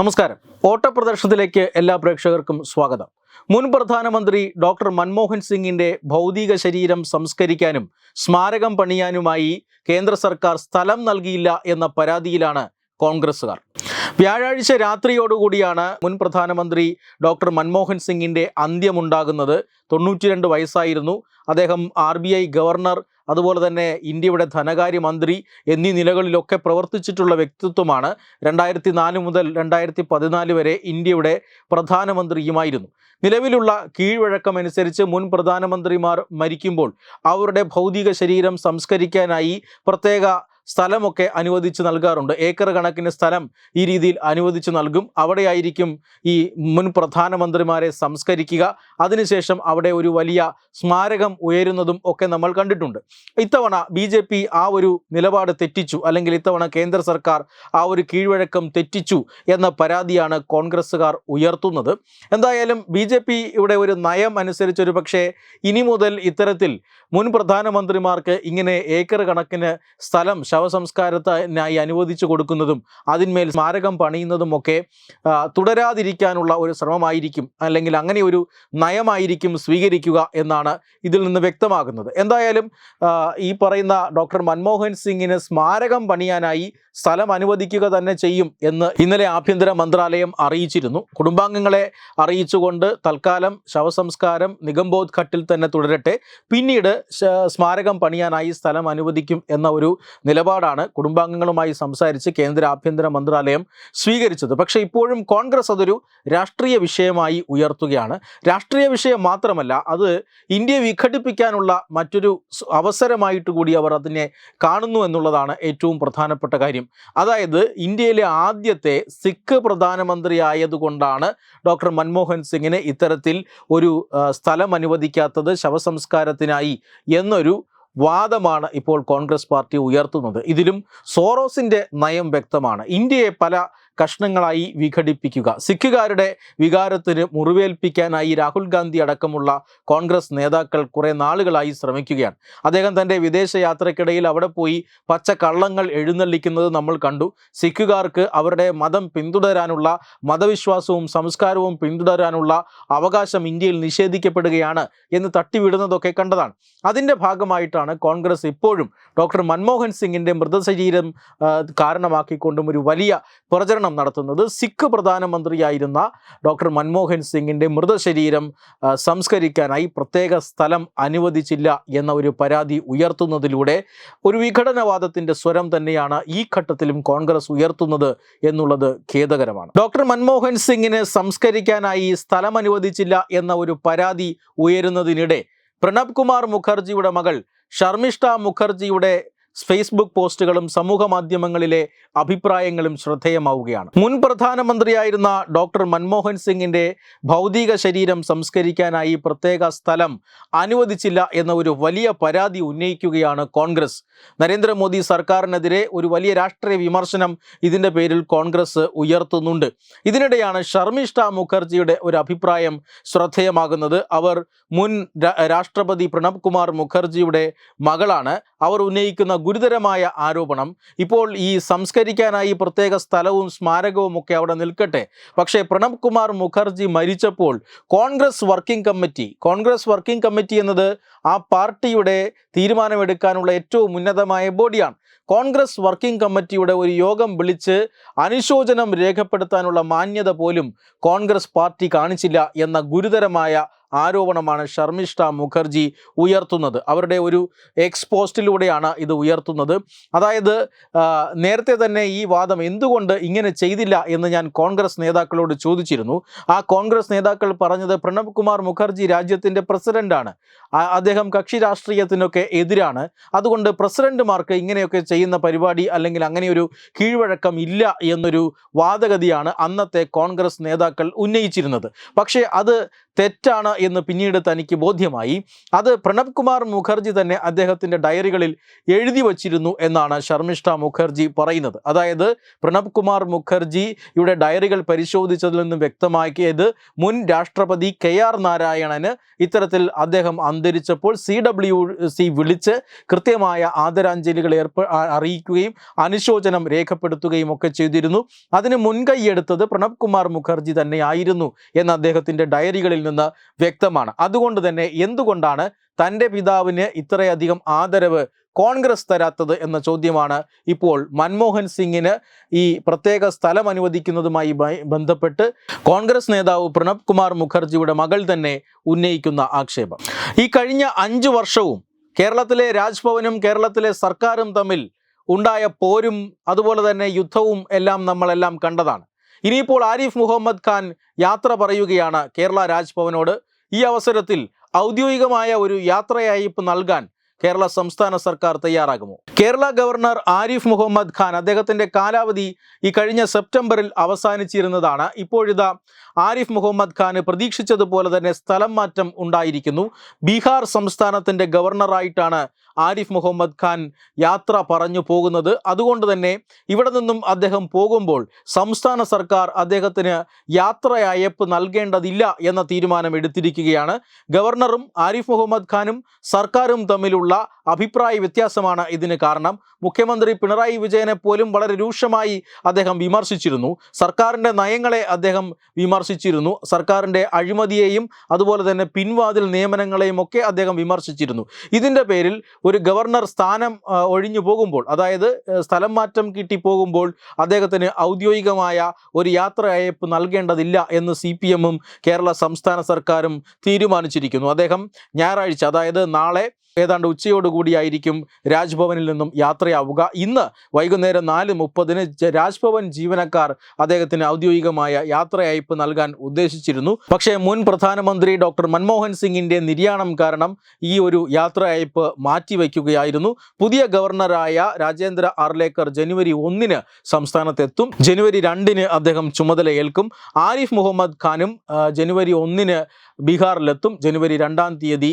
നമസ്കാരം. ഓട്ട പ്രദർശനത്തിലേക്ക് എല്ലാ പ്രേക്ഷകർക്കും സ്വാഗതം. മുൻ പ്രധാനമന്ത്രി ഡോക്ടർ മൻമോഹൻ സിംഗിന്റെ ഭൗതിക ശരീരം സംസ്കരിക്കാനും സ്മാരകം പണിയാനുമായി കേന്ദ്ര സർക്കാർ സ്ഥലം നൽകിയില്ല എന്ന പരാതിയിലാണ് കോൺഗ്രസുകാർ വ്യാഴാഴ്ച രാത്രിയോടുകൂടിയാണ് മുൻ പ്രധാനമന്ത്രി ഡോക്ടർ മൻമോഹൻ സിംഗിന്റെ അന്ത്യമുണ്ടാകുന്നത്. തൊണ്ണൂറ്റിരണ്ട് വയസ്സായിരുന്നു. അദ്ദേഹം ആർ ബി ഐ ഗവർണർ അതുപോലെ തന്നെ ഇന്ത്യയുടെ ധനകാര്യമന്ത്രി എന്നീ നിലകളിലൊക്കെ പ്രവർത്തിച്ചിട്ടുള്ള വ്യക്തിത്വമാണ് രണ്ടായിരത്തി നാല് മുതൽ രണ്ടായിരത്തി പതിനാല് വരെ ഇന്ത്യയുടെ പ്രധാനമന്ത്രിയുമായിരുന്നു. നിലവിലുള്ള കീഴ്വഴക്കമനുസരിച്ച് മുൻ പ്രധാനമന്ത്രിമാർ മരിക്കുമ്പോൾ അവരുടെ ഭൗതിക ശരീരം സംസ്കരിക്കാനായി പ്രത്യേക സ്ഥലമൊക്കെ അനുവദിച്ച് നൽകാറുണ്ട്. ഏക്കർ കണക്കിന് സ്ഥലം ഈ രീതിയിൽ അനുവദിച്ച് നൽകും. അവിടെയായിരിക്കും ഈ മുൻ പ്രധാനമന്ത്രിമാരെ സംസ്കരിക്കുക. അതിനുശേഷം അവിടെ ഒരു വലിയ സ്മാരകം ഉയരുന്നതും ഒക്കെ നമ്മൾ കണ്ടിട്ടുണ്ട്. ഇത്തവണ ബി ആ ഒരു നിലപാട് തെറ്റിച്ചു. അല്ലെങ്കിൽ ഇത്തവണ കേന്ദ്ര സർക്കാർ ആ ഒരു കീഴ്വഴക്കം തെറ്റിച്ചു എന്ന പരാതിയാണ് കോൺഗ്രസ്സുകാർ ഉയർത്തുന്നത്. എന്തായാലും ബി പിയുടെ ഒരു നയം അനുസരിച്ച് ഒരു പക്ഷേ ഇനി മുതൽ ഇത്തരത്തിൽ മുൻ പ്രധാനമന്ത്രിമാർക്ക് ഇങ്ങനെ ഏക്കർ കണക്കിന് സ്ഥലം ശവസംസ്കാരത്തിനായി അനുവദിച്ചു കൊടുക്കുന്നതും അതിന്മേൽ സ്മാരകം പണിയുന്നതുമൊക്കെ തുടരാതിരിക്കാനുള്ള ഒരു ശ്രമമായിരിക്കും അല്ലെങ്കിൽ അങ്ങനെ ഒരു നയമായിരിക്കും സ്വീകരിക്കുക എന്നാണ് ഇതിൽ നിന്ന് വ്യക്തമാകുന്നത്. എന്തായാലും ഈ പറയുന്ന ഡോക്ടർ മൻമോഹൻ സിംഗിന് സ്മാരകം പണിയാനായി സ്ഥലം അനുവദിക്കുക തന്നെ ചെയ്യും എന്ന് ഇന്നലെ ആഭ്യന്തര മന്ത്രാലയം അറിയിച്ചിരുന്നു. കുടുംബാംഗങ്ങളെ അറിയിച്ചുകൊണ്ട് തൽക്കാലം ശവസംസ്കാരം നിഗംബോധ് ഘട്ടിൽ തന്നെ തുടരട്ടെ. പിന്നീട് സ്മാരകം പണിയാനായി സ്ഥലം അനുവദിക്കും എന്ന ഒരു നിലപാടാണ് കുടുംബാംഗങ്ങളുമായി സംസാരിച്ച് കേന്ദ്ര ആഭ്യന്തര മന്ത്രാലയം സ്വീകരിച്ചത്. പക്ഷേ ഇപ്പോഴും കോൺഗ്രസ് അതൊരു രാഷ്ട്രീയ വിഷയമായി ഉയർത്തുകയാണ്. രാഷ്ട്രീയ വിഷയം മാത്രമല്ല അത് ഇന്ത്യയെ വിഘടിപ്പിക്കാനുള്ള മറ്റൊരു അവസരമായിട്ട് കൂടി അവർ അതിനെ കാണുന്നു എന്നുള്ളതാണ് ഏറ്റവും പ്രധാനപ്പെട്ട കാര്യം. അതായത് ഇന്ത്യയിലെ ആദ്യത്തെ സിഖ് പ്രധാനമന്ത്രി ആയതുകൊണ്ടാണ് ഡോക്ടർ മൻമോഹൻ സിംഗിന് ഇത്തരത്തിൽ ഒരു സ്ഥലം അനുവദിക്കാത്തത് ശവസംസ്കാരത്തിനായി എന്നൊരു വാദമാണ് ഇപ്പോൾ കോൺഗ്രസ് പാർട്ടി ഉയർത്തുന്നത്. ഇതിലും സോറോസിന്റെ നയം വ്യക്തമാണ്. ഇന്ത്യയെ പല കഷ്ണങ്ങളായി വിഘടിപ്പിക്കുക. സിഖുകാരുടെ വികാരത്തിന് മുറിവേൽപ്പിക്കാനായി രാഹുൽ ഗാന്ധി അടക്കമുള്ള കോൺഗ്രസ് നേതാക്കൾ കുറേ നാളുകളായി ശ്രമിക്കുകയാണ്. അദ്ദേഹം തന്റെ വിദേശ യാത്രക്കിടയിൽ അവിടെ പോയി പച്ച കള്ളങ്ങൾ എഴുന്നള്ളിക്കുന്നത് നമ്മൾ കണ്ടു. സിഖുകാർക്ക് അവരുടെ മതം പിന്തുടരാനുള്ള മതവിശ്വാസവും സംസ്കാരവും പിന്തുടരാനുള്ള അവകാശം ഇന്ത്യയിൽ നിഷേധിക്കപ്പെടുകയാണ് എന്ന് തട്ടിവിടുന്നതൊക്കെ കണ്ടതാണ്. അതിന്റെ ഭാഗമായിട്ടാണ് കോൺഗ്രസ് ഇപ്പോഴും ഡോക്ടർ മൻമോഹൻ സിംഗിന്റെ മൃതശരീരം കാരണമാക്കിക്കൊണ്ടും ഒരു വലിയ പ്രചരണം നടത്തുന്നത് സിഖ് പ്രധാനമന്ത്രിയായിരുന്ന ഡോക്ടർ മൻമോഹൻ സിംഗിന്റെ മൃതശരീരം സംസ്കരിക്കാനായി പ്രത്യേക സ്ഥലം അനുവദിച്ചില്ല എന്ന ഒരു പരാതി ഉയർത്തുന്നതിലൂടെ ഒരു വിഘടനവാദത്തിന്റെ സ്വരം തന്നെയാണ് ഈ ഘട്ടത്തിലും കോൺഗ്രസ് ഉയർത്തുന്നത് എന്നുള്ളത് ഖേദകരമാണ്. ഡോക്ടർ മൻമോഹൻ സിംഗിന് സംസ്കരിക്കാനായി സ്ഥലം അനുവദിച്ചില്ല എന്ന ഒരു പരാതി ഉയരുന്നതിനിടെ പ്രണബ് കുമാർ മുഖർജിയുടെ മകൾ ഷർമിഷ്ഠ മുഖർജിയുടെ ഫേസ്ബുക്ക് പോസ്റ്റുകളും സമൂഹ മാധ്യമങ്ങളിലെ അഭിപ്രായങ്ങളും ശ്രദ്ധേയമാവുകയാണ്. മുൻ പ്രധാനമന്ത്രിയായിരുന്ന ഡോക്ടർ മൻമോഹൻ സിംഗിന്റെ ഭൗതിക ശരീരം സംസ്കരിക്കാനായി പ്രത്യേക സ്ഥലം അനുവദിച്ചില്ല എന്ന ഒരു വലിയ പരാതി ഉന്നയിക്കുകയാണ് കോൺഗ്രസ്. നരേന്ദ്രമോദി സർക്കാരിനെതിരെ ഒരു വലിയ രാഷ്ട്രീയ വിമർശനം ഇതിന്റെ പേരിൽ കോൺഗ്രസ് ഉയർത്തുന്നുണ്ട്. ഇതിനിടെയാണ് ഷർമിഷ്ഠ മുഖർജിയുടെ ഒരു അഭിപ്രായം ശ്രദ്ധേയമാകുന്നത്. അവർ മുൻ രാഷ്ട്രപതി പ്രണബ് കുമാർ മുഖർജിയുടെ മകളാണ്. അവർ ഉന്നയിക്കുന്ന ഗുരുതരമായ ആരോപണം. ഇപ്പോൾ ഈ സംസ്കരിക്കാനായി പ്രത്യേക സ്ഥലവും സ്മാരകവും ഒക്കെ അവിടെ നിൽക്കട്ടെ. പക്ഷേ പ്രണബ് കുമാർ മുഖർജി മരിച്ചപ്പോൾ Congress working committee Congress working committee എന്നത് ആ പാർട്ടിയുടെ തീരുമാനമെടുക്കാനുള്ള ഏറ്റവും ഉന്നതമായ ബോഡിയാണ്. കോൺഗ്രസ് വർക്കിംഗ് കമ്മിറ്റിയുടെ ഒരു യോഗം വിളിച്ച് അനുശോചനം രേഖപ്പെടുത്താനുള്ള മാന്യത പോലും കോൺഗ്രസ് പാർട്ടി കാണിച്ചില്ല എന്ന ഗുരുതരമായ ആരോപണമാണ് ശർമിഷ്ഠ മുഖർജി ഉയർത്തുന്നത്. അവരുടെ ഒരു എക്സ് പോസ്റ്റിലൂടെയാണ് ഇത് ഉയർത്തുന്നത്. അതായത് നേരത്തെ തന്നെ ഈ വാദം എന്തുകൊണ്ട് ഇങ്ങനെ ചെയ്തില്ല എന്ന് ഞാൻ കോൺഗ്രസ് നേതാക്കളോട് ചോദിച്ചിരുന്നു. ആ കോൺഗ്രസ് നേതാക്കൾ പറഞ്ഞത് പ്രണബ് കുമാർ മുഖർജി രാജ്യത്തിന്റെ പ്രസിഡന്റാണ് അദ്ദേഹം കക്ഷി രാഷ്ട്രീയത്തിനൊക്കെ എതിരാണ്. അതുകൊണ്ട് പ്രസിഡന്റുമാർക്ക് ഇങ്ങനെയൊക്കെ ചെയ്യുന്ന പരിപാടി അല്ലെങ്കിൽ അങ്ങനെയൊരു കീഴ്വഴക്കം ഇല്ല എന്നൊരു വാദഗതിയാണ് അന്നത്തെ കോൺഗ്രസ് നേതാക്കൾ ഉന്നയിച്ചിരുന്നത്. പക്ഷേ അത് തെറ്റാണ് എന്ന് പിന്നീട് തനിക്ക് ബോധ്യമായി. അത് പ്രണബ് കുമാർ മുഖർജി തന്നെ അദ്ദേഹത്തിന്റെ ഡയറികളിൽ എഴുതി വച്ചിരുന്നു എന്നാണ് ശർമ്മിഷ്ഠ മുഖർജി പറയുന്നത്. അതായത് പ്രണബ് കുമാർ മുഖർജിയുടെ ഡയറികൾ പരിശോധിച്ചതിൽ നിന്നും വ്യക്തമാക്കിയത് മുൻ രാഷ്ട്രപതി കെ ആർ നാരായണന് ഇത്തരത്തിൽ അദ്ദേഹം അന്തരിച്ചപ്പോൾ സി ഡബ്ല്യു സി വിളിച്ച് കൃത്യമായ ആദരാഞ്ജലികൾ ഏർപ്പ അറിയിക്കുകയും അനുശോചനം രേഖപ്പെടുത്തുകയും ഒക്കെ ചെയ്തിരുന്നു. അതിന് മുൻകൈയെടുത്തത് പ്രണബ് കുമാർ മുഖർജി തന്നെയായിരുന്നു എന്ന് അദ്ദേഹത്തിന്റെ ഡയറികളിൽ നിന്ന് വ്യക്തമാണ്. അതുകൊണ്ട് തന്നെ എന്തുകൊണ്ടാണ് തന്റെ പിതാവിന് ഇത്രയധികം ആദരവ് കോൺഗ്രസ് തരാത്തത് എന്ന ചോദ്യമാണ് ഇപ്പോൾ മൻമോഹൻ സിംഗിന് ഈ പ്രത്യേക സ്ഥലം അനുവദിക്കുന്നതുമായി ബന്ധപ്പെട്ട് കോൺഗ്രസ് നേതാവ് പ്രണബ് കുമാർ മുഖർജിയുടെ മകൾ തന്നെ ഉന്നയിക്കുന്ന ആക്ഷേപം. ഈ കഴിഞ്ഞ അഞ്ചു വർഷവും കേരളത്തിലെ രാജ്ഭവനും കേരളത്തിലെ സർക്കാരും തമ്മിൽ ഉണ്ടായ പോരും അതുപോലെ തന്നെ യുദ്ധവും എല്ലാം നമ്മളെല്ലാം കണ്ടതാണ്. ഇനിയിപ്പോൾ ആരിഫ് മുഹമ്മദ് ഖാൻ യാത്ര പറയുകയാണ് കേരള രാജ്ഭവനോട്. ഈ അവസരത്തിൽ ഔദ്യോഗികമായ ഒരു യാത്രയയപ്പ് നൽകാൻ കേരള സംസ്ഥാന സർക്കാർ തയ്യാറാകുമോ? കേരള ഗവർണർ ആരിഫ് മുഹമ്മദ് ഖാൻ അദ്ദേഹത്തിന്റെ കാലാവധി ഈ കഴിഞ്ഞ സെപ്റ്റംബറിൽ അവസാനിച്ചിരുന്നതാണ്. ഇപ്പോഴിതാ ആരിഫ് മുഹമ്മദ് ഖാന് പ്രതീക്ഷിച്ചതുപോലെ തന്നെ സ്ഥലം മാറ്റം ഉണ്ടായിരിക്കുന്നു. ബീഹാർ സംസ്ഥാനത്തിന്റെ ഗവർണറായിട്ടാണ് ആരിഫ് മുഹമ്മദ് ഖാൻ യാത്ര പറഞ്ഞു പോകുന്നത്. അതുകൊണ്ട് തന്നെ ഇവിടെ നിന്നും അദ്ദേഹം പോകുമ്പോൾ സംസ്ഥാന സർക്കാർ അദ്ദേഹത്തിന് യാത്രയയപ്പ് നൽകേണ്ടതില്ല എന്ന തീരുമാനം എടുത്തിരിക്കുകയാണ്. ഗവർണറും ആരിഫ് മുഹമ്മദ് ഖാനും സർക്കാരും തമ്മിലുള്ള അഭിപ്രായ വ്യത്യാസമാണ് ഇതിന് കാരണം. മുഖ്യമന്ത്രി പിണറായി വിജയനെ പോലും വളരെ രൂക്ഷമായി അദ്ദേഹം വിമർശിച്ചിരുന്നു. സർക്കാരിന്റെ നയങ്ങളെ അദ്ദേഹം വിമർശിച്ചിരുന്നു. സർക്കാരിന്റെ അഴിമതിയെയും അതുപോലെ തന്നെ പിൻവാതിൽ നിയമനങ്ങളെയും ഒക്കെ അദ്ദേഹം വിമർശിച്ചിരുന്നു. ഇതിന്റെ പേരിൽ ഒരു ഗവർണർ സ്ഥാനം ഒഴിഞ്ഞു പോകുമ്പോൾ അതായത് സ്ഥലം മാറ്റം കിട്ടി പോകുമ്പോൾ അദ്ദേഹത്തിന് ഔദ്യോഗികമായ ഒരു യാത്ര അയപ്പ് നൽകേണ്ടതില്ല എന്ന് സി പി എമ്മും കേരള സംസ്ഥാന സർക്കാരും തീരുമാനിച്ചിരിക്കുന്നു. അദ്ദേഹം ഞായറാഴ്ച അതായത് നാളെ ഏതാണ്ട് ഉച്ചയോടുകൂടിയായിരിക്കും രാജ്ഭവനിൽ നിന്നും യാത്രയാവുക. ഇന്ന് വൈകുന്നേരം നാല് മുപ്പതിന് രാജ്ഭവൻ ജീവനക്കാർ അദ്ദേഹത്തിന് ഔദ്യോഗികമായ യാത്രയയപ്പ് നൽകാൻ ഉദ്ദേശിച്ചിരുന്നു. പക്ഷേ മുൻ പ്രധാനമന്ത്രി ഡോക്ടർ മൻമോഹൻ സിംഗിന്റെ നിര്യാണം കാരണം ഈ ഒരു യാത്രയയപ്പ് മാറ്റിവെക്കുകയായിരുന്നു. പുതിയ ഗവർണറായ രാജേന്ദ്ര ആർലേക്കർ ജനുവരി ഒന്നിന് സംസ്ഥാനത്തെത്തും. ജനുവരി രണ്ടിന് അദ്ദേഹം ചുമതലയേൽക്കും. ആരിഫ് മുഹമ്മദ് ഖാനും ജനുവരി ഒന്നിന് ബീഹാറിലെത്തും. ജനുവരി രണ്ടാം തീയതി